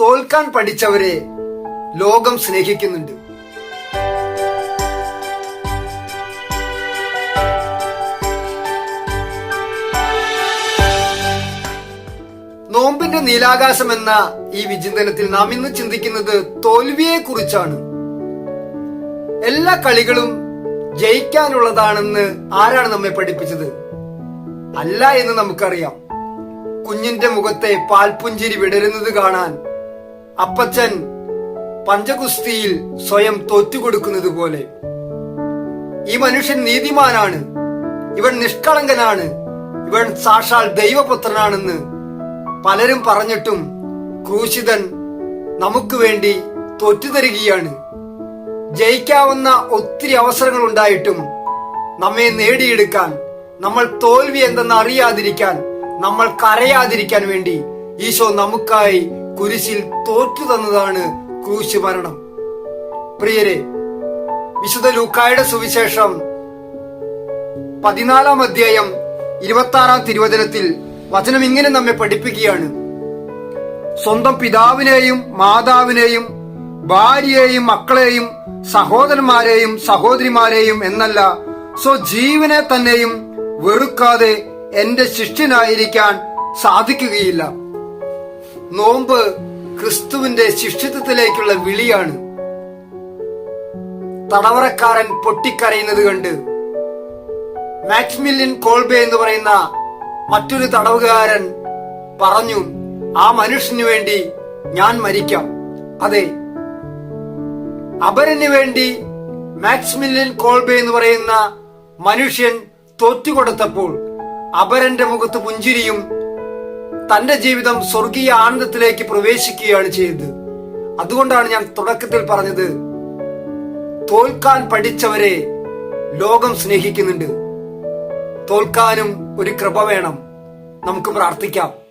തോൽക്കാൻ പഠിച്ചവരെ ലോകം സ്നേഹിക്കുന്നുണ്ട്. നോമ്പിന്റെ നീലാകാശം എന്ന ഈ വിചിന്തനത്തിൽ നാം ഇന്ന് ചിന്തിക്കുന്നത് തോൽവിയെ കുറിച്ചാണ് എല്ലാ കളികളും ജയിക്കാനുള്ളതാണെന്ന് ആരാണ് നമ്മെ പഠിപ്പിച്ചത്? അല്ല എന്ന് നമുക്കറിയാം. കുഞ്ഞിന്റെ മുഖത്തെ പാൽപുഞ്ചിരി വിടരുന്നത് കാണാൻ അപ്പച്ചൻ പഞ്ചകുസ്തിയിൽ സ്വയം തോറ്റുകൊടുക്കുന്നത് പോലെ. ഈ മനുഷ്യൻ നീതിമാനാണ്. ഇവൻ നിഷ്കളങ്കനാണ്. ഇവൻ സാക്ഷാൽ ദൈവപുത്രനാണെന്ന് പലരും പറഞ്ഞിട്ടും ക്രൂശിതൻ നമുക്ക് വേണ്ടി തോറ്റുതരികയാണ്. ജയിക്കാവുന്ന ഒത്തിരി അവസരങ്ങൾ ഉണ്ടായിട്ടും നമ്മെ നേടിയെടുക്കാൻ നമ്മൾ തോൽവി എന്തെന്ന് അറിയാതിരിക്കാൻ നമ്മൾ കരയാതിരിക്കാൻ വേണ്ടി ഈശോ നമുക്കായി കുരിശിൽ തോറ്റു തന്നതാണ് ക്രൂശ് മരണം. പ്രിയരെ വിശുദ്ധ ലൂക്കായുടെ സുവിശേഷം പതിനാലാം അധ്യായം ഇരുപത്തി ആറാം തിരുവചനത്തിൽ വചനം ഇങ്ങനെ നമ്മെ പഠിപ്പിക്കുകയാണ്. സ്വന്തം പിതാവിനെയും മാതാവിനെയും ഭാര്യയെയും മക്കളെയും സഹോദരന്മാരെയും സഹോദരിമാരെയും എന്നല്ല സ്വജീവനെ തന്നെയും വെറുക്കാതെ എന്റെ ശിഷ്യനായിരിക്കാൻ സാധിക്കുകയില്ല. നോമ്പ് ക്രിസ്തുവിന്റെ ശിഷ്യത്വത്തിലേക്കുള്ള വിളിയാണ്. തടവറക്കാരൻ പൊട്ടിക്കരയുന്നത് കണ്ട് മാക്സ്മില്യൻ കോൾബെ എന്ന് പറയുന്ന മറ്റൊരു തടവുകാരൻ പറഞ്ഞു ആ മനുഷ്യന് വേണ്ടി ഞാൻ മരിക്കാം. അതെ. അപരന് വേണ്ടി മാക്സ്മില്യൻ കോൾബെ എന്ന് പറയുന്ന മനുഷ്യൻ തോറ്റുകൊടുത്തപ്പോൾ അപരന്റെ മുഖത്ത് പുഞ്ചിരിയും തന്റെ ജീവിതം സ്വർഗീയ ആനന്ദത്തിലേക്ക് പ്രവേശിക്കുകയാണ് ചെയ്തത്. അതുകൊണ്ടാണ് ഞാൻ തുടക്കത്തിൽ പറഞ്ഞത് തോൽക്കാൻ പഠിച്ചവരെ ലോകം സ്നേഹിക്കുന്നുണ്ട്. തോൽക്കാനും ഒരു കൃപ വേണം. നമുക്ക് പ്രാർത്ഥിക്കാം.